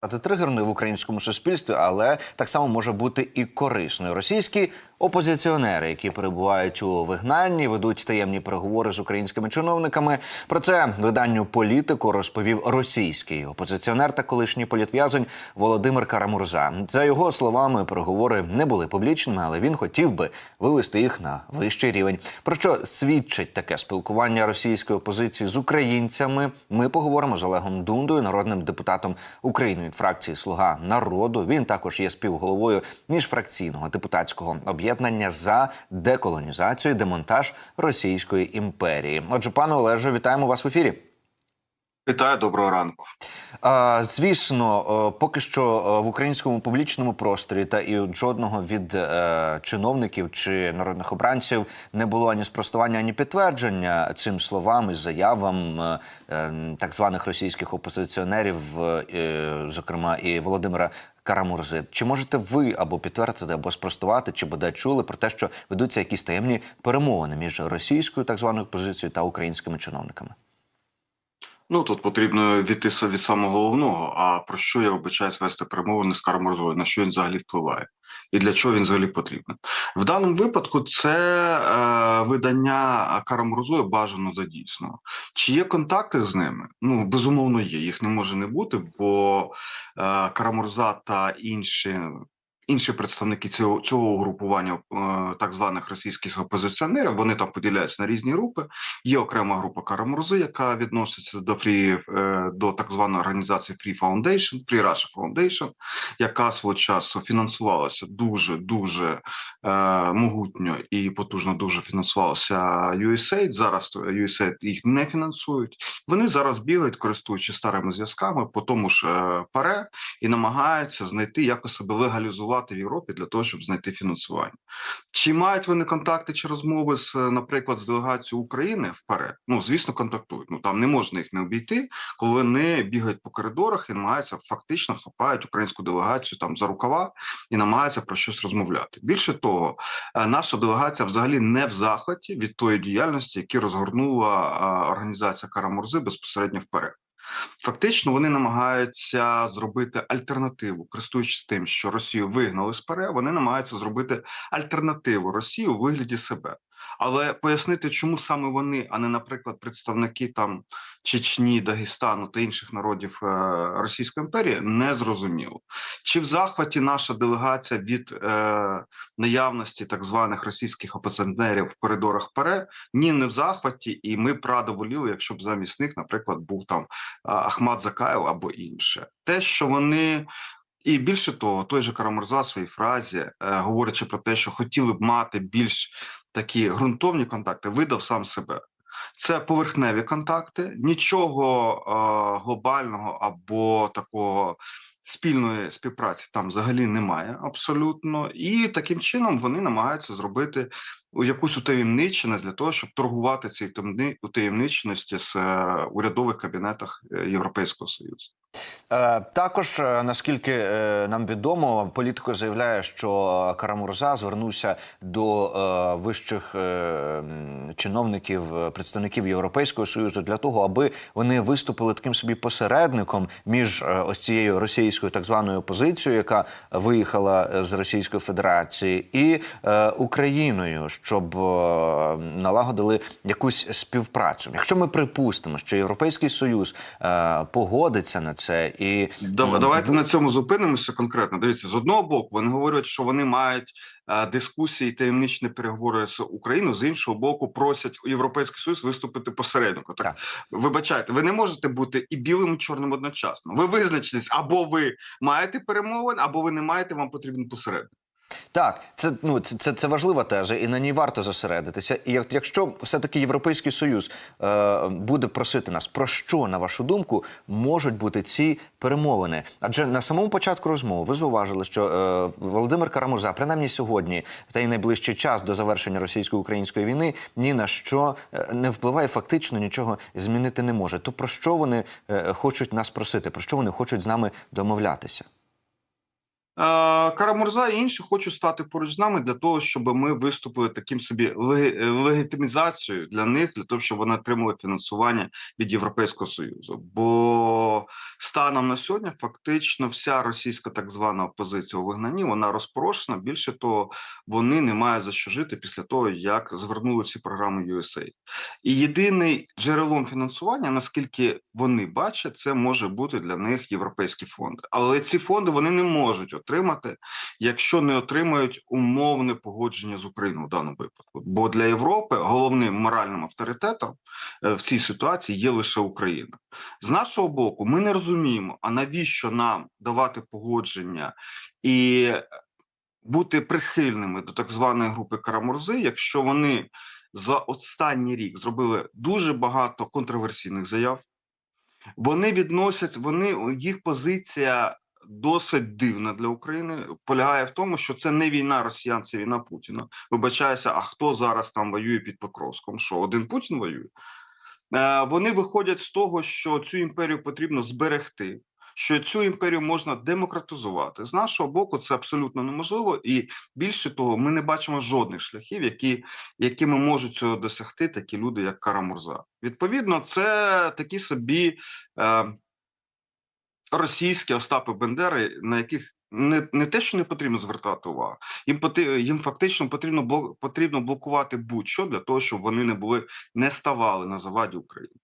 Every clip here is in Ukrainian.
стати тригерною в українському суспільстві, але так само може бути і корисною. Російські опозиціонери, які перебувають у вигнанні, ведуть таємні переговори з українськими чиновниками. Про це виданню політику розповів російський опозиціонер та колишній політв'язень Володимир Карамурза. За його словами, переговори не були публічними, але він хотів би вивести їх на вищий рівень. Про що свідчить таке спілкування російської опозиції з українцями? Ми поговоримо з Олегом Дундою, народним депутатом України від фракції Слуга народу. Він також є співголовою міжфракційного депутатського об'єднання за деколонізацію, демонтаж Російської імперії. Отже, пане Олеже, вітаємо вас в ефірі. Вітаю, доброго ранку. Звісно, е, поки що е, в українському публічному просторі та і жодного від е, чиновників чи народних обранців не було ані спростування, ані підтвердження цим словам і заявам так званих російських опозиціонерів, зокрема і Володимира. Карамурзи, чи можете ви або підтвердити, або спростувати, чи бодай чули про те, що ведуться якісь таємні перемовини між російською так званою опозицією та українськими чиновниками? Ну тут потрібно відти від самого головного. А про що я вибачаюсь вести перемовини з Карамурзою? На що він взагалі впливає? І для чого він взагалі потрібен? В даному випадку це е, видання Карамурзою бажано за дійсно. Чи є контакти з ними? Ну безумовно є. Їх не може не бути, бо е, Карамурза та інші. Інші представники цього цього угрупування е, так званих російських опозиціонерів вони там поділяються на різні групи. Є окрема група Карамурзи, яка відноситься до Free, е, до так званої організації Free Foundation, Free Russia Foundation, яка свого часу фінансувалася дуже дуже е, могутньо і потужно дуже фінансувалася USAID. Зараз USAID їх не фінансують. Вони зараз бігають, користуючись старими зв'язками по тому ж паре і намагаються знайти якось себе легалізувати в Європі для того, щоб знайти фінансування. Чи мають вони контакти чи розмови з, наприклад, з делегацією України вперед? Ну звісно, контактують. Ну там не можна їх не обійти, коли вони бігають по коридорах і намагаються фактично хапають українську делегацію там за рукава і намагаються про щось розмовляти. Більше того, е, наша делегація взагалі не в захваті від тої діяльності, яку розгорнула е, організація Карамурзи безпосередньо вперед. Фактично, вони намагаються зробити альтернативу, користуючись тим, що Росію вигнали з ПАРЕ, вони намагаються зробити альтернативу Росії у вигляді себе. Але пояснити, чому саме вони, а не, наприклад, представники там Чечні, Дагестану та інших народів е, Російської імперії, не зрозуміло. Чи в захваті наша делегація від е, наявності так званих російських опозиціонерів в коридорах ПАРЕ? Ні, не в захваті, і ми б радо воліли, якщо б замість них, наприклад, був там Ахмад Закаєв або інше. Те, що вони. І більше того, той же Карамурза в своїй фразі, е, говорячи про те, що хотіли б мати більш такі ґрунтовні контакти, видав сам себе. Це поверхневі контакти, нічого е, глобального або такого спільної співпраці там взагалі немає абсолютно, і таким чином вони намагаються зробити якусь утаємниченість для того, щоб торгувати таємни- утаємниченості з е, урядових кабінетах е, Європейського союзу. Е, Також, е, наскільки е, нам відомо, політико заявляє, що Карамурза звернувся до вищих чиновників, представників Європейського союзу для того, аби вони виступили таким собі посередником між ось цією російською так званою опозицією, яка виїхала з Російської Федерації, і Україною, щоб налагодили якусь співпрацю. Якщо ми припустимо, що Європейський Союз погодиться на це і Дав- Давайте на цьому зупинимося конкретно. Дивіться, з одного боку, вони говорять, що вони мають е, дискусії, таємничні переговори з Україною. З іншого боку, просять Європейський Союз виступити посереднику. Так, Так. вибачайте, ви не можете бути і білим, і чорним одночасно. Ви визначились або ви маєте перемовин, або ви не маєте. Вам потрібен посередник. Так, це ну це, це, це важлива теза, і на ній варто зосередитися. І як, якщо все-таки Європейський Союз е, буде просити нас, про що на вашу думку можуть бути ці перемовини? Адже на самому початку розмови ви зауважили, що е, Володимир Карамурза, принаймні сьогодні, та й найближчий час до завершення російсько-української війни, ні на що е, не впливає, фактично нічого змінити не може. То про що вони е, хочуть нас просити? Про що вони хочуть з нами домовлятися? Карамурза і інші хочуть стати поруч з нами для того, щоб ми виступили таким собі легітимізацією для них, для того, щоб вони отримали фінансування від Європейського Союзу. Бо станом на сьогодні фактично вся російська так звана опозиція у вигнанні вона розпорошена. Більше того, вони не мають за що жити після того, як звернули всі програми USAID. І єдиний джерелом фінансування, наскільки вони бачать, це може бути для них європейські фонди. Але ці фонди вони не можуть отримати, якщо не отримають умовне погодження з Україною в даному випадку. Бо для Європи головним моральним авторитетом е, в цій ситуації є лише Україна. З нашого боку, ми не розуміємо, а навіщо нам давати погодження і бути прихильними до так званої групи Карамурзи, якщо вони за останній рік зробили дуже багато контроверсійних заяв. Вони відносять, вони їх позиція досить дивна для України. Полягає в тому, що це не війна росіян, це війна Путіна. Вибачаюся, а хто зараз там воює під Покровськом? Що один Путін воює? Е, Вони виходять з того, що цю імперію потрібно зберегти. Що цю імперію можна демократизувати з нашого боку, це абсолютно неможливо, і більше того, ми не бачимо жодних шляхів, які, якими можуть цього досягти такі люди, як Карамурза. Відповідно, це такі собі е, російські Остапи Бендери, на яких не, не те, що не потрібно звертати увагу, їм їм фактично потрібно потрібно блокувати будь-що для того, щоб вони не були не ставали на заваді України.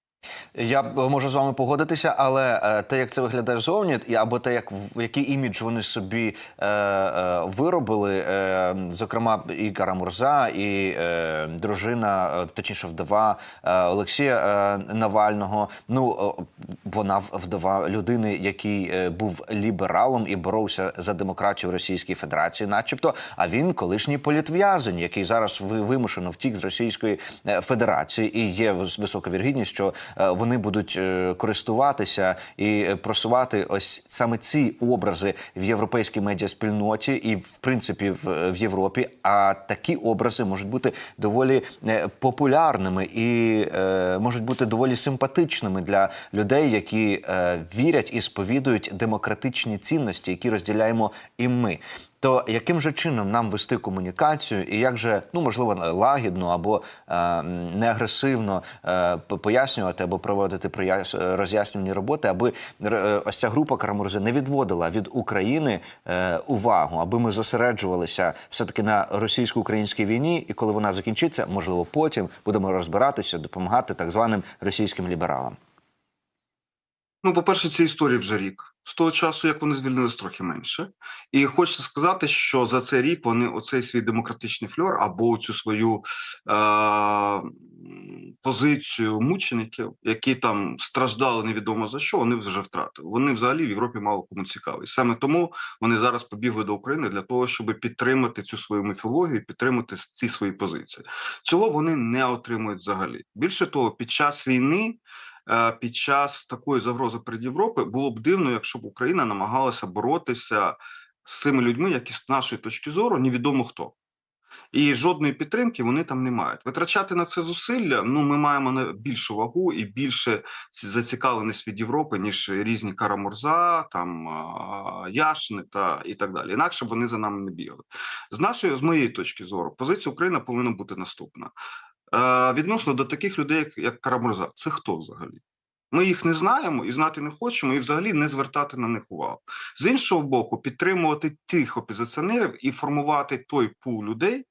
Я можу з вами погодитися, але е, те, як це виглядає зовні, або те, як який імідж вони собі е, е, виробили, е, зокрема, і Карамурза, і е, дружина, е, точніше, вдова е, Олексія е, Навального. Ну е, вона вдова людини, який е, був лібералом і боровся за демократію в Російській Федерації, начебто. А він колишній політв'язень, який зараз ви- вимушено втік з Російської е, Федерації, і є вис- висока віргідність, що е, вони будуть е, користуватися і е, просувати ось саме ці образи в європейській медіаспільноті і в принципі в, Європі. А такі образи можуть бути доволі е, популярними і е, можуть бути доволі симпатичними для людей, які е, вірять і сповідують демократичні цінності, які розділяємо і ми. То яким же чином нам вести комунікацію, і як же ну можливо лагідно або е, м, не агресивно е, пояснювати або проводити е, роз'яснювальні роботи, аби е, ось ця група Карамурзи не відводила від України е, увагу, аби ми зосереджувалися все таки на російсько-українській війні, і коли вона закінчиться, можливо, потім будемо розбиратися, допомагати так званим російським лібералам. Ну, по-перше, цій історії вже рік. З того часу, як вони звільнились трохи менше. І хочеться сказати, що за цей рік вони оцей свій демократичний фльор або цю свою е- позицію мучеників, які там страждали невідомо за що, вони вже втратили. Вони взагалі в Європі мало кому цікаві. Саме тому вони зараз побігли до України для того, щоб підтримати цю свою міфологію, підтримати ці свої позиції. Цього вони не отримують взагалі. Більше того, під час війни під час такої загрози перед Європою було б дивно, якщо б Україна намагалася боротися з цими людьми, які з нашої точки зору невідомо хто. І жодної підтримки вони там не мають. Витрачати на це зусилля. Ну, ми маємо більшу вагу і більше ці- зацікавленість від Європи, ніж різні Карамурза, там а, Яшини та і так далі. Інакше б вони за нами не бігали. З нашої, з моєї точки зору, позиція України повинна бути наступна. Е, відносно до таких людей, як, Карамурза, це хто взагалі? Ми їх не знаємо і знати не хочемо, і взагалі не звертати на них увагу. З іншого боку, підтримувати тих опозиціонерів і формувати той пул людей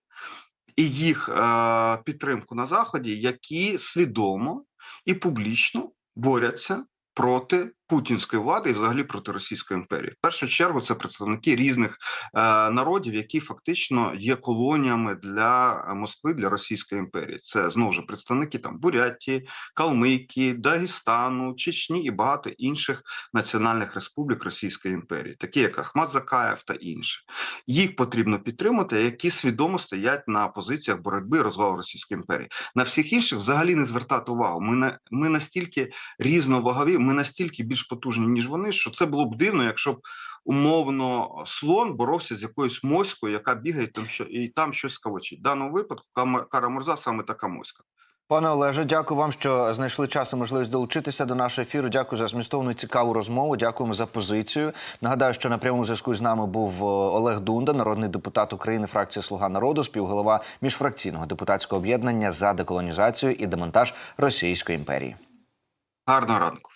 і їх е, підтримку на заході, які свідомо і публічно борються проти путінської влади і взагалі проти Російської імперії. В першу чергу це представники різних е, народів, які фактично є колоніями для Москви для Російської імперії. Це знову ж представники там Бурятії, Калмикії, Дагестану, Чечні і багато інших національних республік Російської імперії, такі як Ахмат Закаєв та інші. Їх потрібно підтримати, які свідомо стоять на позиціях боротьби і розвалу Російської імперії. На всіх інших взагалі не звертати увагу. Ми на ми настільки різновагові, ми настільки більш потужні, ніж вони, що це було б дивно, якщо б умовно слон боровся з якоюсь моською, яка бігає там що і там щось кавочить. В даному випадку Кара Мурза саме така моська. Пане Олеже, дякую вам, що знайшли час і можливість долучитися до нашого ефіру. Дякую за змістовну і цікаву розмову. Дякуємо за позицію. Нагадаю, що на прямому зв'язку з нами був е, Олег Дунда, народний депутат України, фракція Слуга народу, співголова міжфракційного депутатського об'єднання за деколонізацію і демонтаж Російської імперії. Гарного ранку.